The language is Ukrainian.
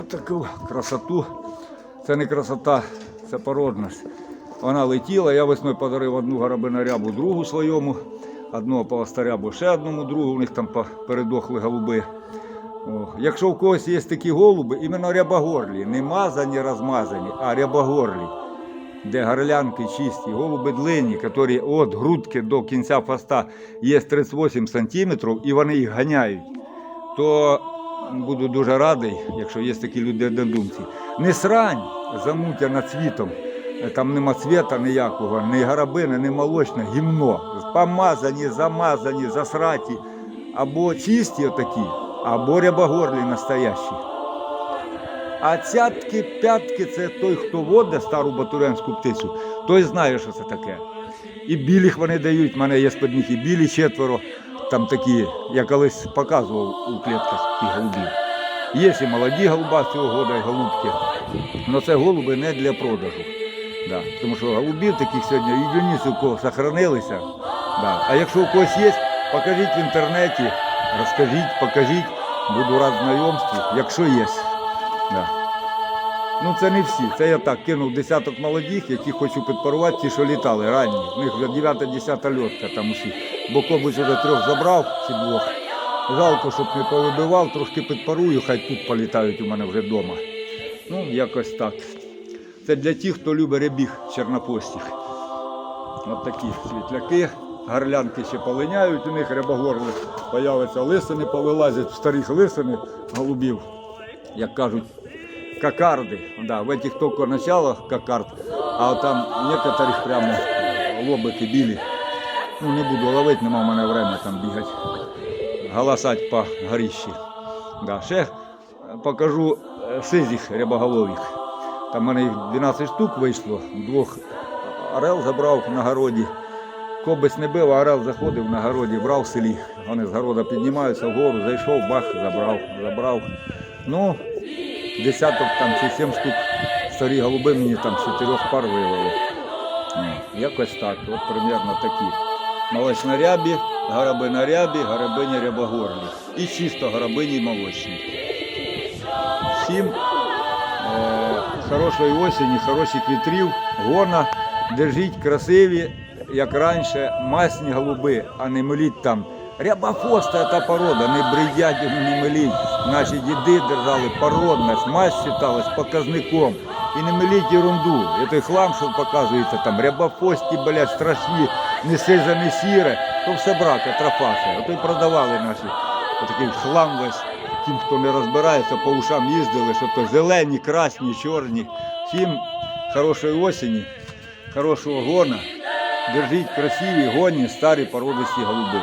отаку красоту. Це не красота, це породність. Вона летіла, я весною подарив одну горобинарябу другу своєму, одного полостарябу ще одному другу, у них там передохли голуби. О, якщо в когось є такі голуби, іменно рябогорлі, не мазані, розмазані, а рябогорлі, де горлянки чисті, голуби длинні, які від грудки до кінця фаста є 38 сантиметрів, і вони їх ганяють, то буду дуже радий, якщо є такі люди однодумці. Не срань замутяна цвітом. Там нема цвіта ніякого, ні горобини, ні молочне, гімно. Помазані, замазані, засраті. Або чисті отакі, або рябогорлі настоящі. А цятки, п'ятки це той, хто водить стару батурянську птицю, той знає, що це таке. І білих вони дають, в мене є з них і білі четверо, там такі, я колись показував у клітках ті голубів. Є і молоді голуба цього года, і голубки. Але це голуби не для продажу. Да. Тому що голубів таких сьогодні єдиниці у кого сохранилися. Да. А якщо у когось є, покажіть в інтернеті, розкажіть, покажіть, буду рад знайомству, якщо є. Да. Ну це не всі. Це я так кинув десяток молодих, які хочу підпарувати, ті, що літали ранні. У них вже 9-10 льотка там усі. Бо кобусь вже трьох забрав чи двох. Жалко, щоб не повибивав, трошки підпарую, хай тут політають у мене вже вдома. Ну, якось так. Це для тих, хто любить ребіг чорнопостіх. От такі світляки. Горлянки ще полиняють, у них рябогорли появляться лисини, повилазять в старих лисини голубів, як кажуть, кокарди. Да, в этих тільки начало кокард, а там некоторих прямо лобики білі. Ну, не буду ловити, нема в мене время там бігати, галасать по горіщі. Да, ще покажу е, сизих рябоголових. Там в мене їх 12 штук вийшло, двох орел забрав на городі. Кобець не бив, а орел заходив на городі, брав в селі. Вони з города піднімаються вгору, зайшов, бах, забрав, забрав. Ну, десяток там чи сім штук старі голуби мені там чотирьох пар вивели. Ну, Якось так, от примерно такі. Молочнорябі, горобинорябі, горобині рябогорлі. І чисто горобині молочні. Всім е, хорошої осені, хороших вітрів, гона, держіть красиві, як раніше, масні голуби, а не миліть там. Рябофоста та порода, не бредять, не миліть. Наші діди держали породність, мазь вважалась показником. І не миліть ерунду. Той хлам, що показується там, рябофості, блядь, страшні, не сиже, не сіре, то все брака, трафаси. Ото й продавали наші отакий хлам весь. Тим, хто не розбирається, по ушам їздили, що то зелені, красні, чорні. Всім хорошої осені, хорошого гона. Держіть красиві, гонні, старі породисті голуби.